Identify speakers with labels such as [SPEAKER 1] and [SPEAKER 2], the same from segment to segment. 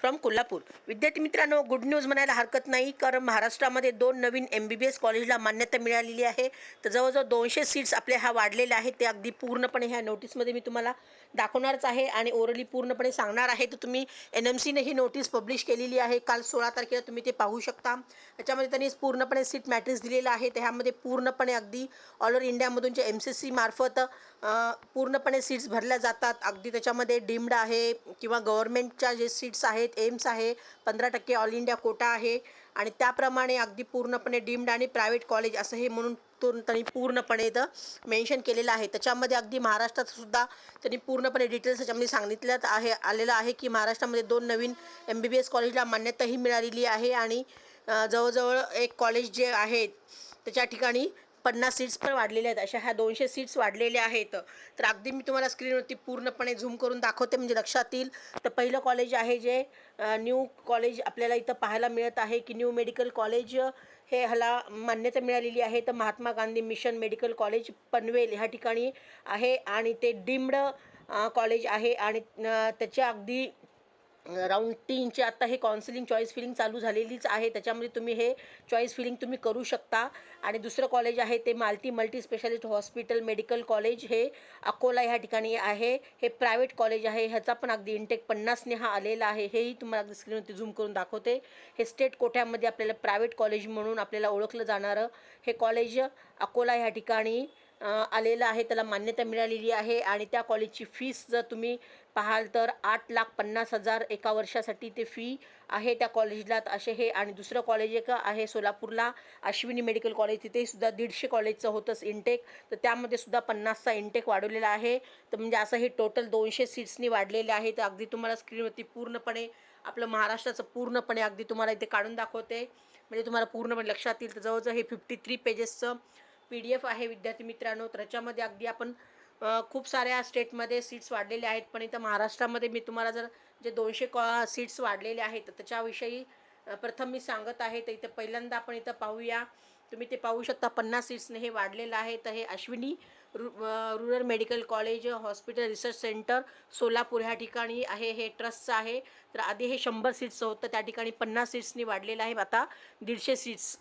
[SPEAKER 1] From Kolhapur. विद्यार्थी मित्रांनो good news म्हणायला हरकत नाही. कारण महाराष्ट्रामध्ये दोन नवीन एम बी बी एस कॉलेजला मान्यता मिळालेली आहे. तर जवळजवळ दोनशे सीट्स आपल्या ह्या वाढलेल्या आहेत. ते अगदी पूर्णपणे ह्या नोटीसमध्ये मी तुम्हाला दाखवणारच आहे. आणि ओरली पूर्णपणे सांगणार आहे. तर तुम्ही एन एम सीने ही नोटीस पब्लिश केलेली आहे. काल सोळा तारखेला तुम्ही ते पाहू शकता. त्याच्यामध्ये त्यांनी पूर्णपणे सीट मॅट्रिक्स दिलेलं आहे. तर ह्यामध्ये पूर्णपणे अगदी ऑल ओव्हर इंडियामधून जे एम सी सी मार्फत पूर्णपणे सीट्स भरल्या जातात. अगदी त्याच्यामध्ये डीम्ड आहे किंवा गव्हर्मेंटच्या जे सीट्स आहेत एम्स आहे पंधरा टक्के ऑल इंडिया कोटा आहे आणि त्याप्रमाणे अगदी पूर्णपणे डीम्ड आणि प्रायव्हेट कॉलेज असं हे म्हणून तो त्यांनी पूर्णपणे इथं मेन्शन केलेलं आहे. त्याच्यामध्ये अगदी महाराष्ट्रात सुद्धा त्यांनी पूर्णपणे डिटेल्स त्याच्यामध्ये सांगितल्यात आहे आलेलं आहे की महाराष्ट्रामध्ये दोन नवीन एम बी बी एस कॉलेजला मान्यताही मिळालेली आहे आणि जवळजवळ एक कॉलेज जे आहे त्याच्या ठिकाणी पन्नास सीट्स पण वाढलेल्या आहेत. अशा ह्या दोनशे सीट्स वाढलेल्या आहेत. तर अगदी मी तुम्हाला स्क्रीनवरती पूर्णपणे झूम करून दाखवते. म्हणजे लक्षात येईल. तर पहिलं कॉलेज आहे जे न्यू कॉलेज आपल्याला इथं पाहायला मिळत आहे की न्यू मेडिकल कॉलेज हे ह्याला मान्यता मिळालेली आहे. तर Mahatma Gandhi mission medical college Panvel ह्या ठिकाणी आहे. आणि ते डिम्ड कॉलेज आहे. आणि त्याच्या अगदी राऊंड तीनचे आत्ता हे काउन्सिलिंग चॉईस फिलिंग चालू झालेलीच आहे. त्याच्यामध्ये तुम्ही हे चॉईस फिलिंग तुम्ही करू शकता. आणि दुसरं कॉलेज आहे ते Malti multi specialist hospital medical college हे अकोला ह्या ठिकाणी आहे. हे प्रायव्हेट कॉलेज आहे. ह्याचा पण अगदी इंटेक पन्नासने हा आलेला आहे. हेही तुम्हाला अगदी स्क्रीनवरती झूम करून दाखवते. हे स्टेट कोठ्यामध्ये आपल्याला प्रायव्हेट कॉलेज म्हणून आपल्याला ओळखलं जाणारं. हे कॉलेज अकोला ह्या ठिकाणी आलेलं आहे त्याला मान्यता मिळालेली आहे आणि त्या कॉलेजची फीस जर तुम्ही पाहाल तर आठ लाख पन्नास हजार एका वर्षासाठी ते फी आहे त्या कॉलेजला असे हे. आणि दुसरं कॉलेज एक आहे सोलापूरला अश्विनी मेडिकल कॉलेज तिथे सुद्धा दीडशे कॉलेजचं होतंच इंटेक तर त्यामध्ये सुद्धा पन्नासचा इंटेक वाढवलेला आहे. तर म्हणजे असं हे टोटल दोनशे सीट्सनी वाढलेले आहे तर अगदी तुम्हाला स्क्रीनवरती पूर्णपणे आपलं महाराष्ट्राचं पूर्णपणे अगदी तुम्हाला इथे काढून दाखवते. म्हणजे तुम्हाला पूर्णपणे लक्षात येईल. तर जवळजवळ हे फिफ्टी थ्री पेजेसचं पी डी एफ आहे विद्यार्थी मित्रांनो. तर याच्यामध्ये अगदी आपण खूप साऱ्या स्टेटमध्ये सीट्स वाढलेले आहेत. पण इथं महाराष्ट्रामध्ये मी तुम्हाला जर जे दोनशे कॉ सीट्स वाढलेले आहेत तर त्याच्याविषयी प्रथम मी सांगत आहे. तर इथं पहिल्यांदा आपण इथं पाहूया. तुम्ही ते पाहू शकता पन्नास सीट्सने हे वाढलेलं आहे. तर हे अश्विनी रु rural medical college hospital research centre Solapur ह्या ठिकाणी आहे. हे ट्रस्टचं आहे. तर आधी हे शंभर सीट्सचं होतं. त्या ठिकाणी पन्नास सीट्सनी वाढलेलं आहे. आता दीडशे सीट्स.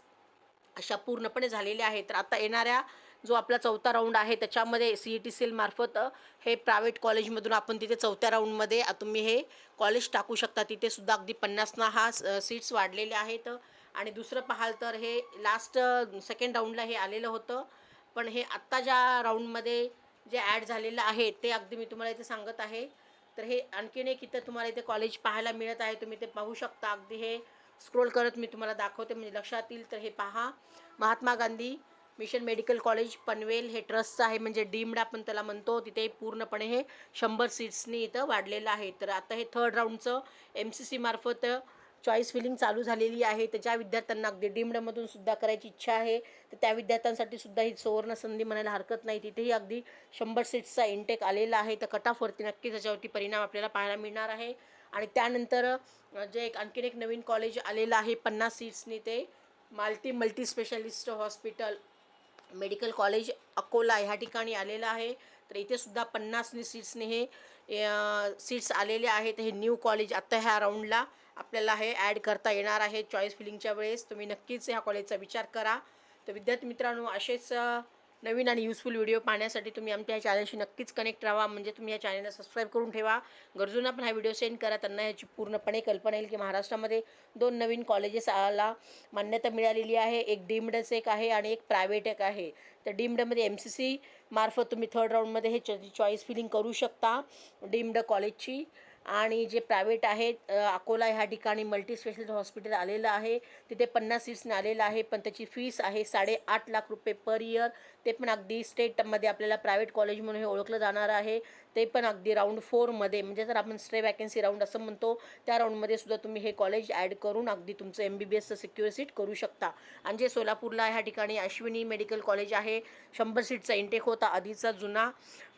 [SPEAKER 1] अशा पूर्णपणे झालेल्या आहेत. तर आता येणाऱ्या जो आपला चौथा राऊंड आहे त्याच्यामध्ये सी ई टी सी एलमार्फत हे प्रायव्हेट कॉलेजमधून आपण तिथे चौथ्या राऊंडमध्ये तुम्ही हे कॉलेज टाकू शकता. तिथे सुद्धा अगदी पन्नासना हा सीट्स वाढलेले आहेत. आणि दुसरं पाहाल तर हे लास्ट सेकंड राऊंडला हे आलेलं होतं. पण हे आत्ता ज्या राऊंडमध्ये जे ॲड झालेलं आहे ते अगदी मी तुम्हाला इथे सांगत आहे. तर हे आणखीन एक इथं तुम्हाला इथे कॉलेज पाहायला मिळत आहे. तुम्ही ते पाहू शकता. अगदी हे स्क्रोल करत मी तुम्हाला दाखवते. म्हणजे लक्षात येईल तर हे पहा. Mahatma Gandhi mission medical college Panvel हे ट्रस्टचं आहे. म्हणजे डीम्ड आपण त्याला म्हणतो. तिथे पूर्णपणे हे शंभर सीट्सनी इथं वाढलेलं आहे. तर आता हे थर्ड राऊंडचं एम सी सी मार्फत चॉईस फिलिंग चालू झालेली आहे. तर ज्या विद्यार्थ्यांना अगदी डीम्डमधून सुद्धा करायची इच्छा आहे तर त्या विद्यार्थ्यांसाठी सुद्धा ही सुवर्ण संधी म्हणायला हरकत नाही. तिथेही अगदी शंभर सीट्सचा इंटेक आलेला आहे. तर कटाफवरती नक्की त्याच्यावरती परिणाम आपल्याला पाहायला मिळणार आहे. आणि त्यानंतर जे एक आणखीन एक नवीन कॉलेज आलेलं आहे पन्नास सीट्सनी ते Malti multi specialist hospital medical college Akola ह्या ठिकाणी आलेलं आहे. तर इथे सुद्धा पन्नासनी सीट्सने हे सीट्स आलेले आहेत. हे न्यू कॉलेज आत्ता ह्या राऊंडला आपल्याला हे ॲड करता येणार आहे. चॉईस फिलिंगच्या वेळेस तुम्ही नक्कीच ह्या कॉलेजचा विचार करा. तर विद्यार्थी मित्रांनो असेच नवीन आणि युजफुल व्हिडिओ पाहण्यासाठी तुम्ही आमच्या या चॅनलशी नक्कीच कनेक्ट राहा. म्हणजे तुम्ही या चॅनलला सबस्क्राईब करून ठेवा. गरजूंना पण हा व्हिडिओ सेंड करा. त्यांना याची पूर्णपणे कल्पना येईल की महाराष्ट्रामध्ये दोन नवीन कॉलेजेसला मान्यता मिळालेली आहे. एक डीम्डच एक आहे आणि एक प्रायव्हेट एक आहे. तर डीम्डमध्ये एम सी सी मार्फत तुम्ही थर्ड राऊंडमध्ये हे चॉईस फिलिंग करू शकता. डीम्ड कॉलेजची आणि जे प्रायव्हेट आहेत अकोला ह्या ठिकाणी मल्टी हॉस्पिटल आलेलं आहे. तिथे पन्नास सीट्सने आलेलं आहे पण त्याची फीस आहे साडेआठ लाख रुपये पर इयर ते पण अगदी स्टेटमध्ये आपल्याला प्रायव्हेट कॉलेज म्हणून हे ओळखलं जाणार आहे. ते पण अगदी राऊंड फोरमध्ये म्हणजे जर आपण स्टे वॅकन्सी राऊंड असं म्हणतो त्या राऊंडमध्ये सुद्धा तुम्ही हे कॉलेज ॲड करून अगदी तुमचं एम बी बी एसचं सिक्युअर सीट करू शकता. आणि जे सोलापूरला ह्या ठिकाणी अश्विनी मेडिकल कॉलेज आहे. शंभर सीटचा इंटेक होता आधीचा जुना.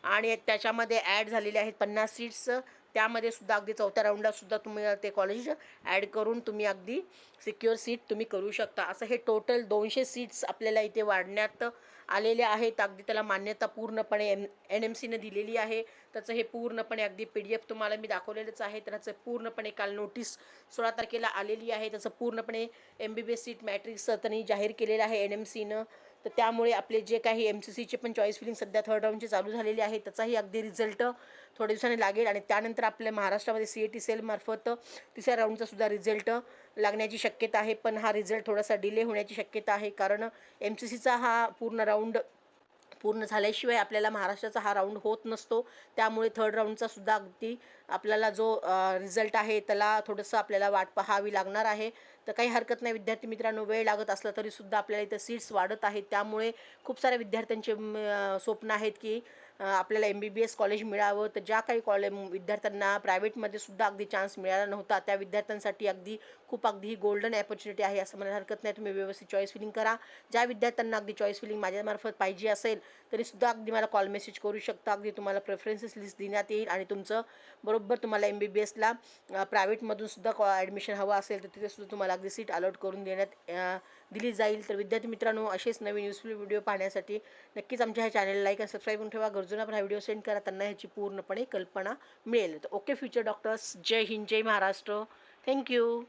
[SPEAKER 1] आणि त्याच्यामध्ये ॲड झालेले आहेत पन्नास सीट्स त्यामध्ये सुद्धा अगदी चौथ्या राऊंडला सुद्धा तुम्ही ते कॉलेज ॲड करून तुम्ही अगदी सिक्युअर सीट तुम्ही करू शकता. असं हे टोटल दोनशे सीट्स आपल्याला इथे वाढण्यात आलेले आहेत. अगदी त्याला मान्यता पूर्णपणे एम एन एम सीने दिलेली आहे. त्याचं हे पूर्णपणे अगदी पी डी एफ तुम्हाला मी दाखवलेलंच आहे. त्याचं पूर्णपणे काल नोटीस सोळा तारखेला आलेली आहे. त्याचं पूर्णपणे M B B S seat matrix त्यांनी जाहीर केलेलं आहे एन एम सीनं. तर त्यामुळे आपले जे काही एम सी सीचे पण चॉईस फिलिंग सध्या थर्ड राऊंडचे चालू झालेले आहे त्याचाही अगदी रिझल्ट थोड्या दिवसांनी लागेल आणि त्यानंतर आपल्या महाराष्ट्रामध्ये सी ए टी सेलमार्फत तिसऱ्या राऊंडचा सुद्धा रिझल्ट लागण्याची शक्यता आहे पण हा रिझल्ट थोडासा डिले होण्याची शक्यता आहे कारण एम सी सीचा हा पूर्ण राऊंड पूर्ण झाल्याशिवाय आपल्याला महाराष्ट्राचा हा राऊंड होत नसतो. त्यामुळे थर्ड राऊंडचा सुद्धा अगदी आपल्याला जो रिझल्ट आहे त्याला थोडंसं आपल्याला वाट पाहावी लागणार आहे. तर काही हरकत नाही विद्यार्थी मित्रांनो वेळ लागत असला तरीसुद्धा आपल्याला इथं सीट्स वाढत आहेत. त्यामुळे खूप साऱ्या विद्यार्थ्यांचे स्वप्न आहेत की आपल्याला M B B S college मिळावं. तर ज्या काही कॉलेज विद्यार्थ्यांना प्रायव्हेटमध्ये सुद्धा अगदी चान्स मिळाला नव्हता त्या विद्यार्थ्यांसाठी अगदी खूप अगदी ही गोल्डन ॲपॉर्च्युनिटी आहे असं म्हणायला हरकत नाही. तुम्ही व्यवस्थित चॉईस फिलिंग करा. ज्या विद्यार्थ्यांना अगदी चॉईस फिलिंग माझ्यामार्फत पाहिजे असेल तरीसुद्धा अगदी मला कॉल मेसेज करू शकता. अगदी तुम्हाला प्रेफरन्सेस लिस्ट देण्यात येईल आणि तुमचं बरोबर तुम्हाला एम बी बी एसला प्रायव्हेटमधून सुद्धा कॉ ॲडमिशन हवं असेल तर तिथेसुद्धा तुम्हाला अगदी सीट अलॉट करून देण्यात दिली जाईल. तर विद्यार्थी मित्रांनो असेच नवीन युजफुल व्हिडिओ पाहण्यासाठी नक्कीच आमच्या ह्या चॅनलला लाईक आणि सबस्क्राईब करून ठेवा. गरजूंना पण हा व्हिडिओ सेंड करा. त्यांना ह्याची पूर्णपणे कल्पना मिळेल. तर ओके फ्युचर डॉक्टर्स जय हिंद जय महाराष्ट्र. Thank you